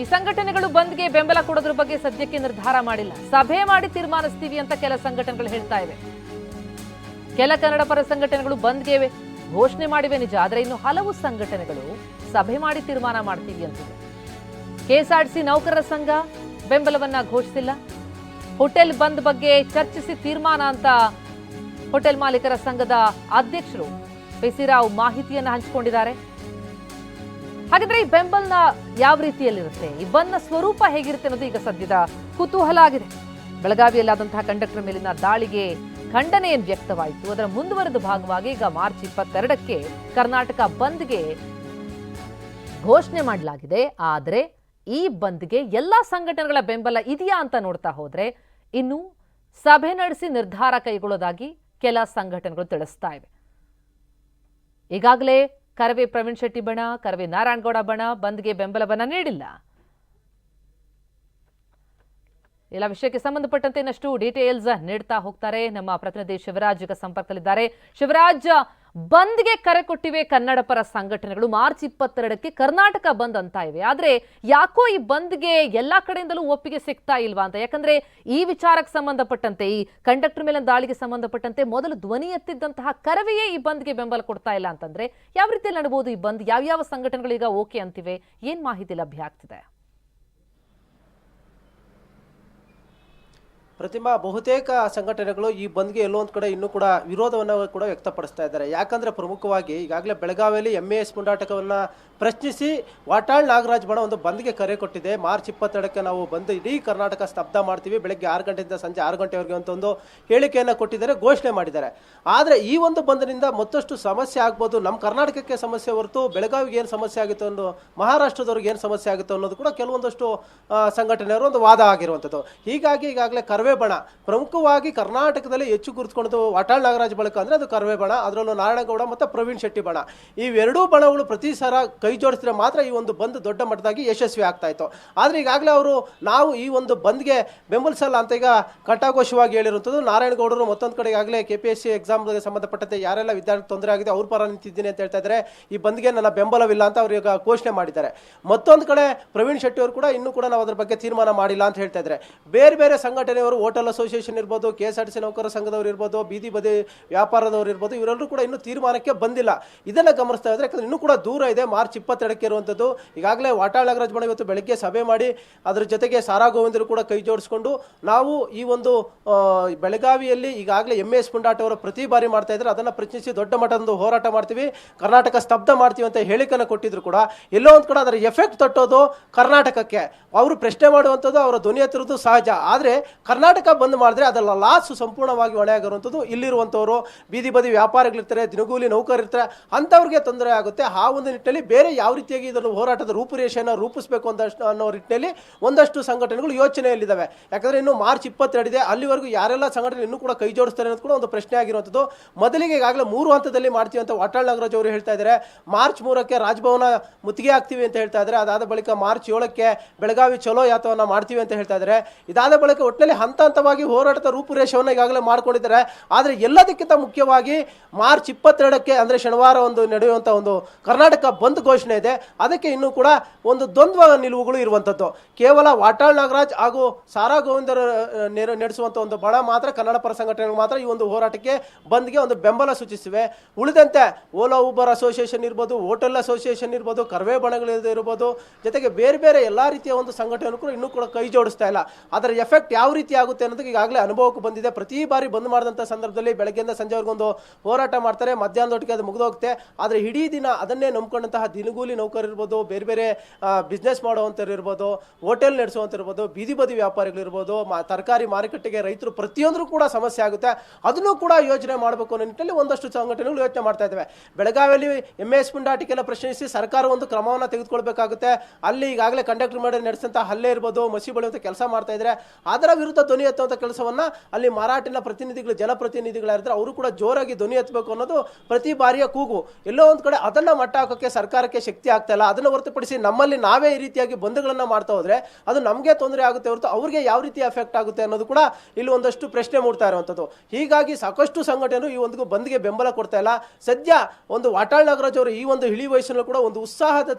ಈ ಸಂಘಟನೆಗಳು ಬಂದ್ಗೆ ಬೆಂಬಲ ಕೊಡೋದ್ರ ಬಗ್ಗೆ ಸದ್ಯಕ್ಕೆ ನಿರ್ಧಾರ ಮಾಡಿಲ್ಲ. ಸಭೆ ಮಾಡಿ ತೀರ್ಮಾನಿಸ್ತೀವಿ ಅಂತ ಕೆಲ ಸಂಘಟನೆಗಳು ಹೇಳ್ತಾ ಇವೆ. ಕೆಲ ಕನ್ನಡ ಪರ ಸಂಘಟನೆಗಳು ಬಂದ್ಗೆ ಘೋಷಣೆ ಮಾಡಿವೆ ನಿಜ, ಆದರೆ ಇನ್ನು ಹಲವು ಸಂಘಟನೆಗಳು ಸಭೆ ಮಾಡಿ ತೀರ್ಮಾನ ಮಾಡ್ತೀವಿ ಅಂತಿದೆ. ಕೆಎಸ್ಆರ್ಟಿಸಿ ನೌಕರರ ಸಂಘ ಬೆಂಬಲವನ್ನ ಘೋಷಿಸಿಲ್ಲ. ಹೋಟೆಲ್ ಬಂದ್ ಬಗ್ಗೆ ಚರ್ಚಿಸಿ ತೀರ್ಮಾನ ಅಂತ ಹೋಟೆಲ್ ಮಾಲೀಕರ ಸಂಘದ ಅಧ್ಯಕ್ಷರು ಪಿಸಿರಾವ್ ಮಾಹಿತಿಯನ್ನು ಹಂಚಿಕೊಂಡಿದ್ದಾರೆ. ಹಾಗಾದ್ರೆ ಈ ಬೆಂಬಲ್ನ ಯಾವ ರೀತಿಯಲ್ಲಿರುತ್ತೆ? ಈ ಬಂದ್ನ ಸ್ವರೂಪ ಹೇಗಿರುತ್ತೆ ಅನ್ನೋದು ಈಗ ಸದ್ಯದ ಕುತೂಹಲ ಆಗಿದೆ ಬೆಳಗಾವಿಯಲ್ಲಾದಂತಹ ಕಂಡಕ್ಟರ್ ಮೇಲಿನ ದಾಳಿಗೆ ಖಂಡನೆ ವ್ಯಕ್ತವಾಯಿತು. ಅದರ ಮುಂದುವರೆದ ಭಾಗವಾಗಿ ಈಗ ಮಾರ್ಚ್ ಇಪ್ಪತ್ತೆರಡಕ್ಕೆ ಕರ್ನಾಟಕ ಬಂದ್ಗೆ ಘೋಷಣೆ ಮಾಡಲಾಗಿದೆ. ಆದರೆ ಈ ಬಂದ್ಗೆ ಎಲ್ಲ ಸಂಘಟನೆಗಳ ಬೆಂಬಲ ಇದೆಯಾ ಅಂತ ನೋಡ್ತಾ ಹೋದ್ರೆ ಇನ್ನು ಸಭೆ ನಡೆಸಿ ನಿರ್ಧಾರ ಕೈಗೊಳ್ಳೋದಾಗಿ ಕೆಲ ಸಂಘಟನೆಗಳು ತಿಳಿಸ್ತಾ ಇವೆ. ಈಗಾಗಲೇ ಕರವೇ ಪ್ರವೀಣ್ ಶೆಟ್ಟಿ ಬಣ ಕರವೇ ನಾರಾಯಣಗೌಡ ಬಣ ಬಂದ್ಗೆ ಬೆಂಬಲವನ್ನ ನೀಡಿಲ್ಲ. ಎಲ್ಲ ವಿಷಯಕ್ಕೆ ಸಂಬಂಧಪಟ್ಟಂತೆ ಇನ್ನಷ್ಟು ಡೀಟೇಲ್ಸ್ ನೀಡ್ತಾ ಹೋಗ್ತಾರೆ ನಮ್ಮ ಪ್ರತಿನಿಧಿ ಶಿವರಾಜ್ ಈಗ ಸಂಪರ್ಕದಲ್ಲಿದ್ದಾರೆ. ಶಿವರಾಜ್, ಬಂದ್ಗೆ ಕರೆ ಕೊಟ್ಟಿವೆ ಕನ್ನಡ ಪರ ಸಂಘಟನೆಗಳು. ಮಾರ್ಚ್ ಇಪ್ಪತ್ತೆರಡಕ್ಕೆ ಕರ್ನಾಟಕ ಬಂದ್ ಅಂತ ಇವೆ. ಆದ್ರೆ ಯಾಕೋ ಈ ಬಂದ್ಗೆ ಎಲ್ಲಾ ಕಡೆಯಿಂದಲೂ ಒಪ್ಪಿಗೆ ಸಿಗ್ತಾ ಇಲ್ವಾ ಅಂತ? ಯಾಕಂದ್ರೆ ಈ ವಿಚಾರಕ್ಕೆ ಸಂಬಂಧಪಟ್ಟಂತೆ, ಈ ಕಂಡಕ್ಟರ್ ಮೇಲಿನ ದಾಳಿಗೆ ಸಂಬಂಧಪಟ್ಟಂತೆ ಮೊದಲು ಧ್ವನಿ ಎತ್ತಿದ್ದಂತಹ ಕರವೆಯೇ ಈ ಬಂದ್ಗೆ ಬೆಂಬಲ ಕೊಡ್ತಾ ಇಲ್ಲ ಅಂತಂದ್ರೆ ಯಾವ ರೀತಿಯಲ್ಲಿ ನಡಬಹುದು ಈ ಬಂದ್? ಯಾವ್ಯಾವ ಸಂಘಟನೆಗಳು ಈಗ ಓಕೆ ಅಂತಿವೆ? ಏನ್ ಮಾಹಿತಿ ಲಭ್ಯ ಆಗ್ತಿದೆ? ಪ್ರತಿಮಾ ಬಹುತೇಕ ಸಂಘಟನೆಗಳು ಈ ಬಂದ್ಗೆ ಎಲ್ಲೋ ಒಂದು ಕಡೆ ಇನ್ನೂ ಕೂಡ ವಿರೋಧವನ್ನು ಕೂಡ ವ್ಯಕ್ತಪಡಿಸ್ತಾ ಇದ್ದಾರೆ. ಯಾಕಂದ್ರೆ ಪ್ರಮುಖವಾಗಿ ಈಗಾಗಲೇ ಬೆಳಗಾವಿಯಲ್ಲಿ ಎಂ ಎಸ್ ಪುಂಡಾಟಕವನ್ನ ಪ್ರಶ್ನಿಸಿ ವಾಟಾಳ್ ನಾಗರಾಜ್ ಬಣ ಒಂದು ಬಂದ್ಗೆ ಕರೆ ಕೊಟ್ಟಿದೆ. ಮಾರ್ಚ್ ಇಪ್ಪತ್ತೆರಡಕ್ಕೆ ನಾವು ಬಂದು ಇಡೀ ಕರ್ನಾಟಕ ಸ್ತಬ್ಧ ಮಾಡ್ತೀವಿ. ಬೆಳಗ್ಗೆ ಆರು ಗಂಟೆಯಿಂದ ಸಂಜೆ ಆರು ಗಂಟೆವರೆಗೆ ಅಂತ ಒಂದು ಹೇಳಿಕೆಯನ್ನು ಕೊಟ್ಟಿದ್ದಾರೆ, ಘೋಷಣೆ ಮಾಡಿದ್ದಾರೆ. ಆದರೆ ಈ ಒಂದು ಬಂದ್ನಿಂದ ಮತ್ತಷ್ಟು ಸಮಸ್ಯೆ ಆಗ್ಬೋದು. ನಮ್ಮ ಕರ್ನಾಟಕಕ್ಕೆ ಸಮಸ್ಯೆ ಹೊರತು ಬೆಳಗಾವಿಗೆ ಏನು ಸಮಸ್ಯೆ ಆಗುತ್ತೆ ಅನ್ನೋ, ಮಹಾರಾಷ್ಟ್ರದವ್ರಿಗೆ ಏನು ಸಮಸ್ಯೆ ಆಗುತ್ತೆ ಅನ್ನೋದು ಕೂಡ ಕೆಲವೊಂದಷ್ಟು ಸಂಘಟನೆಯವರು ಒಂದು ವಾದ ಆಗಿರುವಂಥದ್ದು. ಹೀಗಾಗಿ ಈಗಾಗಲೇ ಕರ್ವೆ ಬಣ. ಪ್ರಮುಖವಾಗಿ ಕರ್ನಾಟಕದಲ್ಲಿ ಹೆಚ್ಚು ಗುರುತ್ಕೊಂಡು ವಾಟಾಳ್ ನಾಗರಾಜ್ ಬಳಕ ಅಂದರೆ ಅದು ಕರವೇ ಬಣ, ಅದರಲ್ಲೂ ನಾರಾಯಣಗೌಡ ಮತ್ತು ಪ್ರವೀಣ್ ಶೆಟ್ಟಿ ಬಣ. ಇವೆರಡೂ ಬಣಗಳು ಪ್ರತಿ ಸಲ ಕೈ ಜೋಡಿಸಿದ್ರೆ ಮಾತ್ರ ಈ ಒಂದು ಬಂದ್ ದೊಡ್ಡ ಮಟ್ಟದಾಗಿ ಯಶಸ್ವಿ ಆಗ್ತಾ ಇತ್ತು. ಆದ್ರೆ ಈಗಾಗಲೇ ಅವರು ನಾವು ಈ ಒಂದು ಬಂದ್ಗೆ ಬೆಂಬಲಿಸಲ್ಲ ಅಂತ ಈಗ ಕಟಾಘೋಷವಾಗಿ ಹೇಳಿರುವಂಥದ್ದು ನಾರಾಯಣಗೌಡರು ಮತ್ತೊಂದು ಕಡೆ ಆಗಲೇ ಕೆ ಪಿ ಎಸ್ ಸಿ ಎಕ್ಸಾಮ್ಗೆ ಸಂಬಂಧಪಟ್ಟಂತೆ ಯಾರೆಲ್ಲ ವಿದ್ಯಾರ್ಥಿ ತೊಂದರೆ ಆಗಿದೆ ಅವ್ರ ಪರ ನಿಂತಿದ್ದೀನಿ ಅಂತ ಹೇಳ್ತಾ ಇದ್ದಾರೆ ಈ ಬಂದ್ಗೆ ನನ್ನ ಬೆಂಬಲವಿಲ್ಲ ಅಂತ ಅವರು ಈಗ ಘೋಷಣೆ ಮಾಡಿದ್ದಾರೆ. ಮತ್ತೊಂದು ಕಡೆ ಪ್ರವೀಣ್ ಶೆಟ್ಟಿ ಅವರು ಕೂಡ ಇನ್ನೂ ಕೂಡ ನಾವು ಅದರ ಬಗ್ಗೆ ತೀರ್ಮಾನ ಮಾಡಿಲ್ಲ ಅಂತ ಹೇಳ್ತಾ ಇದ್ದಾರೆ ಬೇರೆ ಬೇರೆ ಸಂಘಟನೆಯವರು ಹೋಟೆಲ್ ಅಸೋಸಿಯೇಷನ್ ಇರ್ಬೋದು K S R T C ನೌಕರರ ಸಂಘದವರು ಇರ್ಬೋದು, ಬೀದಿ ಬದಿ ವ್ಯಾಪಾರದವ್ರು ಇರ್ಬೋದು, ಇವರೆಲ್ಲರೂ ಕೂಡ ಇನ್ನೂ ತೀರ್ಮಾನಕ್ಕೆ ಬಂದಿಲ್ಲ. ಇದನ್ನು ಗಮನಿಸ್ತಾ ಇದ್ದಾರೆ ಯಾಕಂದರೆ ಇನ್ನೂ ಕೂಡ ದೂರ ಇದೆ ಮಾರ್ಚ್ ಇಪ್ಪತ್ತೆರಡಕ್ಕೆ ಇರುವಂಥದ್ದು ಈಗಾಗಲೇ ವಾಟಾಳ್ ನಾಗರಾಜ್ ಮಾಡಿ ಇವತ್ತು ಬೆಳಗ್ಗೆ ಸಭೆ ಮಾಡಿ ಅದರ ಜೊತೆಗೆ ಸಾರಾ ಗೋವಿಂದರು ಕೂಡ ಕೈ ಜೋಡಿಸ್ಕೊಂಡು ನಾವು ಈ ಒಂದು ಬೆಳಗಾವಿಯಲ್ಲಿ ಈಗಾಗಲೇ ಎಂ ಎಸ್ ಪುಂಡಾಟ ಅವರು ಪ್ರತಿ ಬಾರಿ ಮಾಡ್ತಾ ಇದ್ದಾರೆ. ಅದನ್ನು ಪ್ರಶ್ನಿಸಿ ದೊಡ್ಡ ಮಟ್ಟದೊಂದು ಹೋರಾಟ ಮಾಡ್ತೀವಿ. ಕರ್ನಾಟಕ ಸ್ತಬ್ಧ ಮಾಡ್ತೀವಿ ಅಂತ ಹೇಳಿಕೆಯನ್ನು ಕೊಟ್ಟಿದ್ರು ಕೂಡ. ಎಲ್ಲೋ ಒಂದು ಕೂಡ ಅದರ ಎಫೆಕ್ಟ್ ತಟ್ಟೋದು ಕರ್ನಾಟಕಕ್ಕೆ. ಅವರು ಪ್ರಶ್ನೆ ಮಾಡುವಂಥದ್ದು ಅವರ ಧ್ವನಿ ಎತ್ತಿರೋದು ಸಹಜ. ಆದರೆ ಕರ್ನಾಟಕ ಬಂದ್ ಮಾಡಿದ್ರೆ ಅದರ ಲಾಸ್ ಸಂಪೂರ್ಣವಾಗಿ ಹೊಣೆಯಾಗಿರುವಂಥದ್ದು. ಇಲ್ಲಿರುವಂಥವರು ಬೀದಿ ಬದಿ ವ್ಯಾಪಾರಿಗಳಿರ್ತಾರೆ, ದಿನಗೂಲಿ ನೌಕರಿರ್ತಾರೆ ಅಂಥವ್ರಿಗೆ ತೊಂದರೆ ಆಗುತ್ತೆ. ಆ ಒಂದು ನಿಟ್ಟಿನಲ್ಲಿ ಬೇರೆ ಯಾವ ರೀತಿಯಾಗಿ ಇದನ್ನು ಹೋರಾಟದ ರೂಪುರೇಷೆಯನ್ನು ರೂಪಿಸಬೇಕು ಅಂತ ಅನ್ನೋ ನಿಟ್ಟಿನಲ್ಲಿ ಒಂದಷ್ಟು ಸಂಘಟನೆಗಳು ಯೋಚನೆಯಲ್ಲಿದ್ದಾವೆ. ಯಾಕಂದರೆ ಇನ್ನು ಮಾರ್ಚ್ ಇಪ್ಪತ್ತೆರಡಿದೆ, ಅಲ್ಲಿವರೆಗೂ ಯಾರೆಲ್ಲ ಸಂಘಟನೆ ಇನ್ನೂ ಕೂಡ ಕೈ ಜೋಡಿಸ್ತಾರೆ ಅನ್ನೋದು ಕೂಡ ಒಂದು ಪ್ರಶ್ನೆ ಆಗಿರುವಂಥದ್ದು. ಮೊದಲಿಗೆ ಈಗಾಗಲೇ ಮೂರು ಹಂತದಲ್ಲಿ ಮಾಡ್ತೀವಿ ಅಂತ ವಾಟಾಳ್ ನಾಗರಾಜ್ ಅವರು ಹೇಳ್ತಾ ಇದ್ದಾರೆ. ಮಾರ್ಚ್ ಮೂರಕ್ಕೆ ರಾಜಭವನ ಮುತ್ತಿಗೆ ಹಾಕ್ತೀವಿ ಅಂತ ಹೇಳ್ತಾ ಇದ್ದಾರೆ. ಅದಾದ ಬಳಿಕ ಮಾರ್ಚ್ ಏಳಕ್ಕೆ ಬೆಳಗಾವಿ ಚಲೋ ಯಾತವನ್ನು ಮಾಡ್ತೀವಿ ಅಂತ ಹೇಳ್ತಾ ಇದ್ದಾರೆ. ಇದಾದ ಬಳಿಕ ಒಟ್ಟಿನಲ್ಲಿ ಹಂತ ಹಂತವಾಗಿ ಹೋರಾಟದ ರೂಪುರೇಷವನ್ನು ಈಗಾಗಲೇ ಮಾಡ್ಕೊಂಡಿದ್ದಾರೆ. ಆದರೆ ಎಲ್ಲದಕ್ಕಿಂತ ಮುಖ್ಯವಾಗಿ ಮಾರ್ಚ್ ಇಪ್ಪತ್ತೆರಡಕ್ಕೆ ಅಂದರೆ ಶನಿವಾರ ಒಂದು ನಡೆಯುವಂಥ ಒಂದು ಕರ್ನಾಟಕ ಬಂದ್ ಘೋಷಣೆ ಇದೆ. ಅದಕ್ಕೆ ಇನ್ನೂ ಕೂಡ ಒಂದು ದ್ವಂದ್ವ ನಿಲುವುಗಳು ಇರುವಂಥದ್ದು ಕೇವಲ ವಾಟಾಳ್ ನಾಗರಾಜ್ ಹಾಗೂ ಸಾರಾ ಗೋವಿಂದರ ನಡೆಸುವಂಥ ಒಂದು ಬಳ ಮಾತ್ರ, ಕನ್ನಡ ಪರ ಸಂಘಟನೆಗಳು ಮಾತ್ರ ಈ ಒಂದು ಹೋರಾಟಕ್ಕೆ ಬಂದ್ಗೆ ಒಂದು ಬೆಂಬಲ ಸೂಚಿಸಿವೆ. ಉಳಿದಂತೆ ಓಲಾ ಊಬರ್ ಅಸೋಸಿಯೇಷನ್ ಇರ್ಬೋದು, ಹೋಟೆಲ್ ಅಸೋಸಿಯೇಷನ್ ಇರ್ಬೋದು, ಕರ್ವೆ ಬಣಗಳು ಇರ್ಬೋದು, ಜೊತೆಗೆ ಬೇರೆ ಬೇರೆ ಎಲ್ಲ ರೀತಿಯ ಒಂದು ಸಂಘಟನೆ ಕೂಡ ಇನ್ನೂ ಕೂಡ ಕೈ ಜೋಡಿಸ್ತಾ ಇಲ್ಲ. ಅದರ ಎಫೆಕ್ಟ್ ಯಾವ ರೀತಿ ಆಗುತ್ತೆ ಅನ್ನೋದಕ್ಕೆ ಈಗಾಗಲೇ ಅನುಭವಕ್ಕೆ ಬಂದಿದೆ. ಪ್ರತಿ ಬಾರಿ ಬಂದ್ ಮಾಡಿದಂಥ ಸಂದರ್ಭದಲ್ಲಿ ಬೆಳಗ್ಗೆಯಿಂದ ಸಂಜೆವರೆಗೊಂದು ಹೋರಾಟ ಮಾಡ್ತಾರೆ. ಮಧ್ಯಾಹ್ನದೊಟ್ಟಿಗೆ ಅದು ಮುಗಿದೋಗುತ್ತೆ. ಆದರೆ ಇಡೀ ದಿನ ಅದನ್ನೇ ನಂಬ್ಕೊಂಡಂತಹ ದಿನಗೂಲಿ ನೌಕರಿರ್ಬೋದು ಬೇರೆ ಬೇರೆ ಬಿಸ್ನೆಸ್ ಮಾಡುವಂಥವ್ರು ಇರ್ಬೋದು ಹೋಟೆಲ್ ನಡೆಸುವಂಥಿರ್ಬೋದು ಬೀದಿ ಬದಿ ವ್ಯಾಪಾರಿಗಳಿರ್ಬೋದು ತರಕಾರಿ ಮಾರುಕಟ್ಟೆಗೆ ರೈತರು ಪ್ರತಿಯೊಂದರೂ ಕೂಡ ಸಮಸ್ಯೆ ಆಗುತ್ತೆ. ಅದನ್ನು ಕೂಡ ಯೋಚನೆ ಮಾಡಬೇಕು ಅನ್ನೋ ನಿಟ್ಟಿನಲ್ಲಿ ಒಂದಷ್ಟು ಸಂಘಟನೆಗಳು ಯೋಚನೆ ಮಾಡ್ತಾ ಇದ್ದಾವೆ. ಬೆಳಗಾವಿಯಲ್ಲಿ ಎಂ ಎಸ್ ಪುಂಡಾಟಿಕೆಲ್ಲ ಪ್ರಶ್ನಿಸಿ ಸರ್ಕಾರ ಒಂದು ಕ್ರಮವನ್ನು ತೆಗೆದುಕೊಳ್ಬೇಕಾಗುತ್ತೆ. ಅಲ್ಲಿ ಈಗಾಗಲೇ ಕಂಡಕ್ಟರ್ ಮೇಲೆ ನಡೆಸಂತ ಹಲ್ಲೆ ಇರ್ಬೋದು, ಮಸಿ ಬೆಳೆಯುವಂಥ ಕೆಲಸ ಮಾಡ್ತಾ ಇದ್ದಾರೆ. ಅದರ ವಿರುದ್ಧ ಧ್ವನಿ ಎತ್ತುವಂಥ ಕೆಲಸವನ್ನು ಅಲ್ಲಿ ಮಾರಾಟಿನ ಪ್ರತಿನಿಧಿಗಳು ಜನಪ್ರತಿನಿಧಿಗಳಿರ್ತಾರೆ ಅವರು ಕೂಡ ಜೋರಾಗಿ ಧ್ವನಿ ಎತ್ತಬೇಕು ಅನ್ನೋದು ಪ್ರತಿ ಬಾರಿಯ ಕೂಗು. ಎಲ್ಲೋ ಒಂದು ಕಡೆ ಅದನ್ನ ಮಟ್ಟ ಹಾಕೋಕ್ಕೆ ಸರ್ಕಾರಕ್ಕೆ ಶಕ್ತಿ ಆಗ್ತಾ ಇಲ್ಲ. ಅದನ್ನು ಹೊರತುಪಡಿಸಿ ನಮ್ಮಲ್ಲಿ ನಾವೇ ಈ ರೀತಿಯಾಗಿ ಬಂಧುಗಳನ್ನು ಮಾಡ್ತಾ ಹೋದರೆ ಅದು ನಮಗೆ ತೊಂದರೆ ಆಗುತ್ತೆ ಹೊರತು ಅವ್ರಿಗೆ ಯಾವ ರೀತಿ ಎಫೆಕ್ಟ್ ಆಗುತ್ತೆ ಅನ್ನೋದು ಕೂಡ ಇಲ್ಲಿ ಒಂದಷ್ಟು ಪ್ರಶ್ನೆ ಮೂಡ್ತಾ ಇರುವಂಥದ್ದು ಹೀಗಾಗಿ ಸಾಕಷ್ಟು ಸಂಘಟನೆಗಳು ಈ ಒಂದು ಬಂದ್ಗೆ ಬೆಂಬಲ ಕೊಡ್ತಾ ಇಲ್ಲ. ಸದ್ಯ ಒಂದು ವಾಟಾಳ್ ನಾಗರಾಜ್ ಅವರು ಈ ಒಂದು ಇಳಿ ವಯಸ್ಸಿನಲ್ಲೂ ಕೂಡ ಒಂದು ಉತ್ಸಾಹದ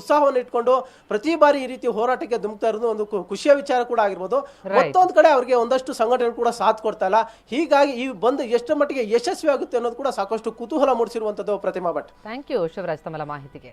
ಉತ್ಸಾಹವನ್ನು ಇಟ್ಕೊಂಡು ಪ್ರತಿ ಬಾರಿ ಈ ರೀತಿ ಹೋರಾಟಕ್ಕೆ ಧುಮುಕ್ತಾ ಇರೋದು ಒಂದು ಖುಷಿಯ ವಿಚಾರ ಕೂಡ ಆಗಿರ್ಬೋದು. ಮತ್ತೊಂದು ಕಡೆ ಅವರಿಗೆ ಒಂದಷ್ಟು ಸಂಘಟನೆ ಕೂಡ ಸಾಥ್ ಕೊಡ್ತಾ ಇಲ್ಲ ಹೀಗಾಗಿ ಈ ಬಂದ್ ಎಷ್ಟು ಮಟ್ಟಿಗೆ ಯಶಸ್ವಿ ಆಗುತ್ತೆ ಅನ್ನೋದು ಕೂಡ ಸಾಕಷ್ಟು ಕುತೂಹಲ ಮೂಡಿಸಿರುವಂತದ್ದು ಪ್ರತಿಮಾ ಭಟ್. ಥ್ಯಾಂಕ್ ಯು ಶಿವರಾಜ್ ತಮ್ಮ ಮಾಹಿತಿಗೆ.